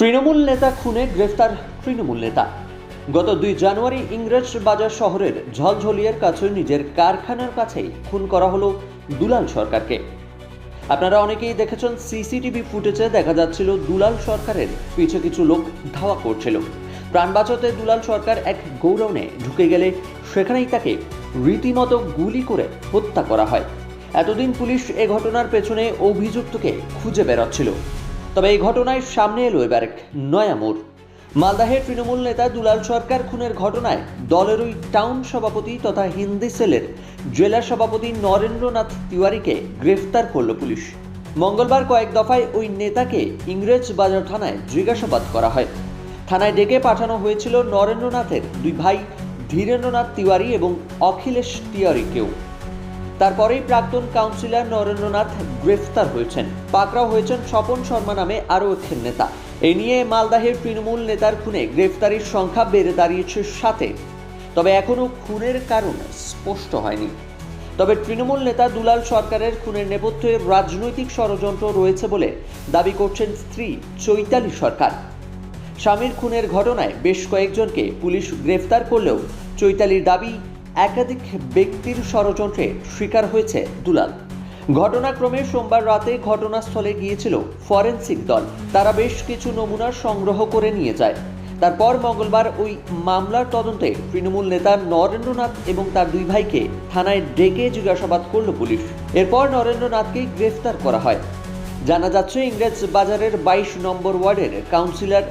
তৃণমূল নেতা খুনে গ্রেফতার তৃণমূল নেতা। গত দুই জানুয়ারি ইংরেজ বাজার শহরের ঝলঝলিয়ার কাছে নিজের কারখানার কাছেই খুন করা হলো দুলাল সরকারকে। আপনারা অনেকেই দেখেছেন সিসিটিভি ফুটেজে দেখা যাচ্ছিল দুলাল সরকারের পিছু কিছু লোক ধাওয়া করছিল। প্রাণ বাঁচাতে দুলাল সরকার এক গৌরবনে ঢুকে গেলে সেখানেই তাকে রীতিমতো গুলি করে হত্যা করা হয়। এতদিন পুলিশ এ ঘটনার পেছনে অভিযুক্তকে খুঁজে বেরোচ্ছিল তবে এই ঘটনায় সামনে এলো এবার এক নয়া মোড়। মালদাহের তৃণমূল নেতা দুলাল সরকার খুনের ঘটনায় দলের ওই টাউন সভাপতি তথা হিন্দি সেলের জেলা সভাপতি নরেন্দ্রনাথ তিওয়ারিকে গ্রেফতার করল পুলিশ। মঙ্গলবার কয়েক দফায় ওই নেতাকে ইংরেজ বাজার থানায় জিজ্ঞাসাবাদ করা হয়। থানায় ডেকে পাঠানো হয়েছিল নরেন্দ্রনাথের দুই ভাই ধীরেন্দ্রনাথ তিওয়ারি এবং অখিলেশ তিওয়ারিকেও। তারপরেই প্রাক্তন কাউন্সিলর নরেন্দ্রনাথ গ্রেফতার হয়েছেন। পাকড়াও হয়েছেন স্বপন শর্মা নামে আরও এক নেতা। এ নিয়ে মালদাহের তৃণমূল নেতার খুনে গ্রেফতারির সংখ্যা বেড়ে দাঁড়িয়েছে সাথে। তবে এখনও খুনের কারণ স্পষ্ট হয়নি। তবে তৃণমূল নেতা দুলাল সরকারের খুনের নেপথ্যে রাজনৈতিক ষড়যন্ত্র রয়েছে বলে দাবি করছেন স্ত্রী চৈতালি সরকার। স্বামীর খুনের ঘটনায় বেশ কয়েকজনকে পুলিশ গ্রেফতার করলেও চৈতালির দাবি একাধিক ব্যক্তির ষড়যন্ত্রে শিকার হয়েছে দুলাল। ঘটনাক্রমে সোমবার রাতে ঘটনাস্থলে গিয়েছিল ফরেনসিক দল। তারা বেশ কিছু নমুনা সংগ্রহ করে নিয়ে যায়। তারপর মঙ্গলবার ওই মামলার তদন্তে তৃণমূল নেতা নরেন্দ্রনাথ এবং তার দুই ভাইকে থানায় ডেকে জিজ্ঞাসাবাদ করল পুলিশ। এরপর নরেন্দ্রনাথকে গ্রেফতার করা হয়। জানা যাচ্ছে, ইংরেজ বাজারের বাইশ নম্বর ওয়ার্ডের কাউন্সিলর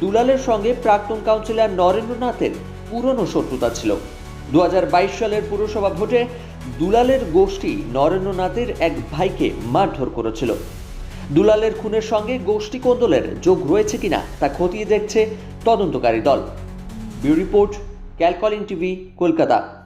দুলালের সঙ্গে প্রাক্তন কাউন্সিলর নরেন্দ্রনাথের পুরনো শত্রুতা ছিল। দুহাজার বাইশ সালের পুরসভা ভোটে দুলালের গোষ্ঠী নরেন্দ্রনাথের এক ভাইকে মারধর করেছিল। দুলালের খুনের সঙ্গে গোষ্ঠী কোন্দলের যোগ রয়েছে কিনা তা খতিয়ে দেখছে তদন্তকারী দল। ব্যুরো রিপোর্ট ক্যালকলিং টিভি, কলকাতা।